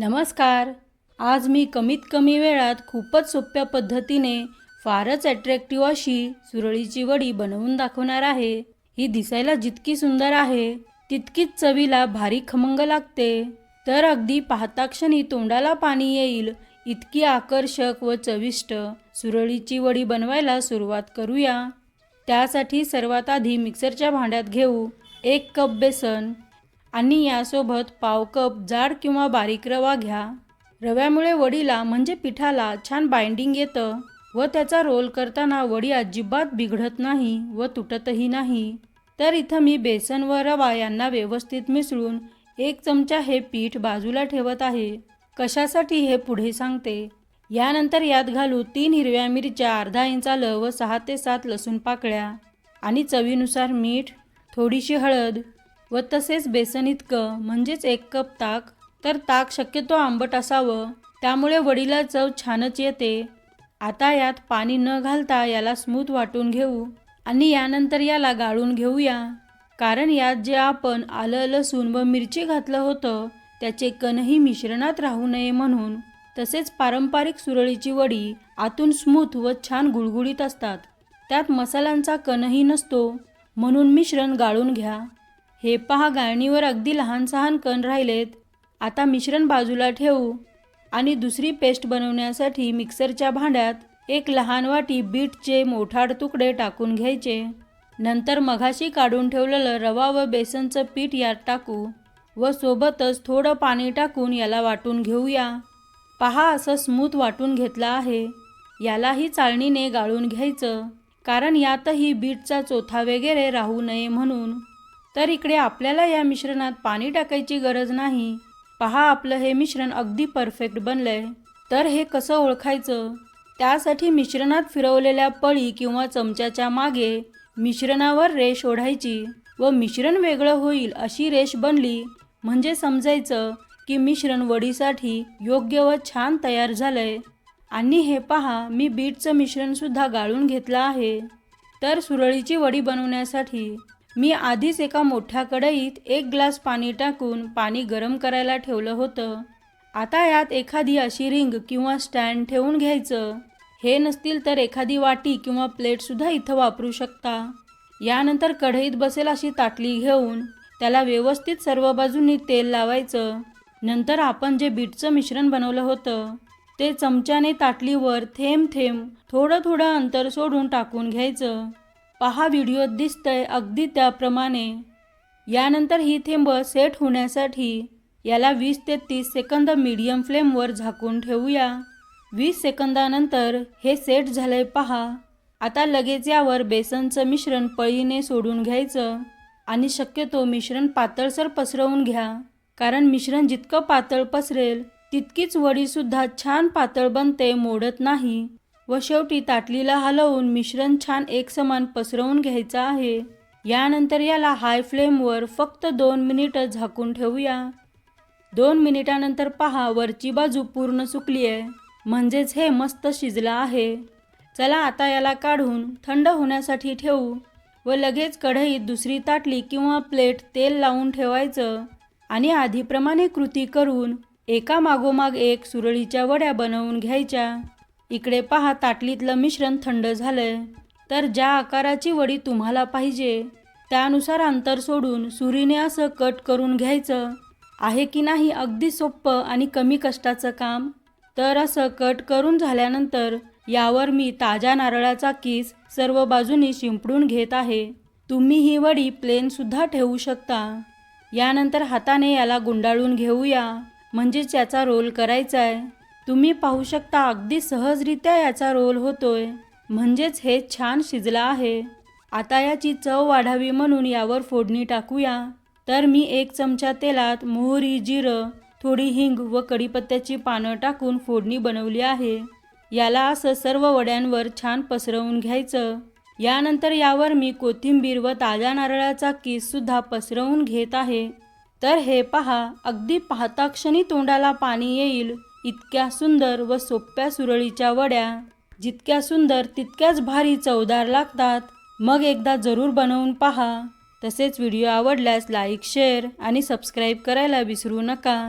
नमस्कार. आज मी कमीत कमी वेळात खूपच सोप्या पद्धतीने फारच अट्रॅक्टिव्ह अशी सुरळीची वडी बनवून दाखवणार आहे. ही दिसायला जितकी सुंदर आहे तितकीच चवीला भारी खमंग लागते. तर अगदी पाहता क्षणी तोंडाला पाणी येईल इतकी आकर्षक व चविष्ट सुरळीची वडी बनवायला सुरुवात करूया. त्यासाठी सर्वात आधी मिक्सरच्या भांड्यात घेऊ एक कप बेसन आणि यासोबत पाव कप जाड किंवा बारीक रवा घ्या. रव्यामुळे वडीला म्हणजे पिठाला छान बाइंडिंग येतं व त्याचा रोल करताना वडी अजिबात बिघडत नाही व तुटतही नाही. तर इथं मी बेसन व रवा यांना व्यवस्थित मिसळून एक चमचा हे पीठ बाजूला ठेवत आहे. कशासाठी हे पुढे सांगते? यानंतर यात घालू तीन हिरव्या मिरच्या अर्धा इंच आलं व सहा ते सात लसूण पाकळ्या आणि चवीनुसार मीठ थोडीशी हळद व तसेच बेसन इतकं म्हणजेच एक कप ताक. तर ताक शक्यतो आंबट असावं. त्यामुळे वडीला चव छानच येते. आता यात पाणी न घालता याला स्मूथ वाटून घेऊ आणि यानंतर याला गाळून घेऊया. कारण यात जे आपण आलं लसूण व मिरची घातलं होतं त्याचे कणही मिश्रणात राहू नये म्हणून. तसेच पारंपरिक सुरळीची वडी आतून स्मूथ व छान गुळगुळीत असतात. त्यात मसाल्यांचा कणही नसतो. म्हणून मिश्रण गाळून घ्या. हे पहा गाळणीवर अगदी लहान सहान कण राहिलेत. आता मिश्रण बाजूला ठेवू. आणि दुसरी पेस्ट बनवण्यासाठी मिक्सरच्या भांड्यात एक लहान वाटी बीटचे मोठाड तुकडे टाकून घ्यायचे. नंतर मघाशी काढून ठेवलेलं रवा व बेसनचं पीठ यात टाकू व सोबतच थोडं पाणी टाकून याला वाटून घेऊया. पहा असं स्मूथ वाटून घेतलं आहे. यालाही चाळणीने गाळून घ्यायचं. कारण यातही बीटचा चोथा वगैरे राहू नये म्हणून. तर इकडे आपल्याला या मिश्रणात पाणी टाकायची गरज नाही. पहा आपलं हे मिश्रण अगदी परफेक्ट बनलंय. तर हे कसं ओळखायचं? त्यासाठी मिश्रणात फिरवलेल्या पळी किंवा चमच्याच्या मागे मिश्रणावर रेष ओढायची व मिश्रण वेगळं होईल अशी रेष बनली. म्हणजे समजायचं की मिश्रण वडीसाठी योग्य व छान तयार झालंय. आणि हे पहा मी बीटचं मिश्रणसुद्धा गाळून घेतलं आहे. तर सुरळीची वडी बनवण्यासाठी मी आधीच एका मोठ्या कढईत एक ग्लास पाणी टाकून पाणी गरम करायला ठेवलं होतं. आता यात एखादी अशी रिंग किंवा स्टँड ठेवून घ्यायचं. हे नसतील तर एखादी वाटी किंवा प्लेटसुद्धा इथं वापरू शकता. यानंतर कढईत बसेल अशी ताटली घेऊन त्याला व्यवस्थित सर्व बाजूंनी तेल लावायचं. नंतर आपण जे बीटचं मिश्रण बनवलं होतं ते चमच्याने ताटलीवर थेंब थेंब थोडं थोडं अंतर सोडून टाकून घ्यायचं. पहा व्हिडिओत दिसतंय अगदी त्याप्रमाणे. यानंतर ही थेंब सेट होण्यासाठी याला वीस ते तीस सेकंद मीडियम फ्लेमवर झाकून ठेवूया. वीस सेकंदानंतर हे सेट झालंय पहा. आता लगेच यावर बेसनचं मिश्रण पळीने सोडून घ्यायचं आणि शक्यतो मिश्रण पातळसर पसरवून घ्या. कारण मिश्रण जितकं पातळ पसरेल तितकीच वडीसुद्धा छान पातळ बनते मोडत नाही. व शेवटी ताटलीला हलवून मिश्रण छान एकसमान पसरवून घ्यायचं आहे. यानंतर याला हाय फ्लेमवर फक्त दोन मिनिटं झाकून ठेवूया. दोन मिनिटानंतर पहा वरची बाजू पूर्ण सुकली आहे. म्हणजेच हे मस्त शिजलं आहे. चला आता याला काढून थंड होण्यासाठी ठेवू व लगेच कढईत दुसरी ताटली किंवा प्लेट तेल लावून ठेवायचं आणि आधीप्रमाणे कृती करून एका मागोमाग एक सुरळीच्या वड्या बनवून घ्यायच्या. इकडे पहा ताटलीतलं मिश्रण थंड झालंय. तर ज्या आकाराची वडी तुम्हाला पाहिजे त्यानुसार अंतर सोडून सुरीने असं कट करून घ्यायचं. आहे की नाही अगदी सोपं आणि कमी कष्टाचं काम? तर असं कट करून झाल्यानंतर यावर मी ताज्या नारळाचा किस सर्व बाजूनी शिंपडून घेत आहे. तुम्ही ही वडी प्लेनसुद्धा ठेवू शकता. यानंतर हाताने याला गुंडाळून घेऊया. म्हणजेच याचा रोल करायचा आहे तुम्ही पाहू शकता अगदी सहजरित्या याचा रोल होतोय. म्हणजेच हे छान शिजलं आहे. आता याची चव वाढावी म्हणून यावर फोडणी टाकूया. तर मी एक चमचा तेलात मोहरी जिरं थोडी हिंग व कढीपत्त्याची पानं टाकून फोडणी बनवली आहे. याला असं सर्व वड्यांवर छान पसरवून घ्यायचं. यानंतर यावर मी कोथिंबीर व ताज्या नारळाचा केससुद्धा पसरवून घेत आहे. तर हे पहा अगदी पाहता क्षणी तोंडाला पाणी येईल. इतक्या सुंदर व सोप्या सुरळीच्या वड्या जितक्या सुंदर तितक्याच भारी चवदार लागतात. मग एकदा जरूर बनवून पहा. तसेच व्हिडिओ आवडल्यास लाईक शेअर आणि सबस्क्राईब करायला विसरू नका.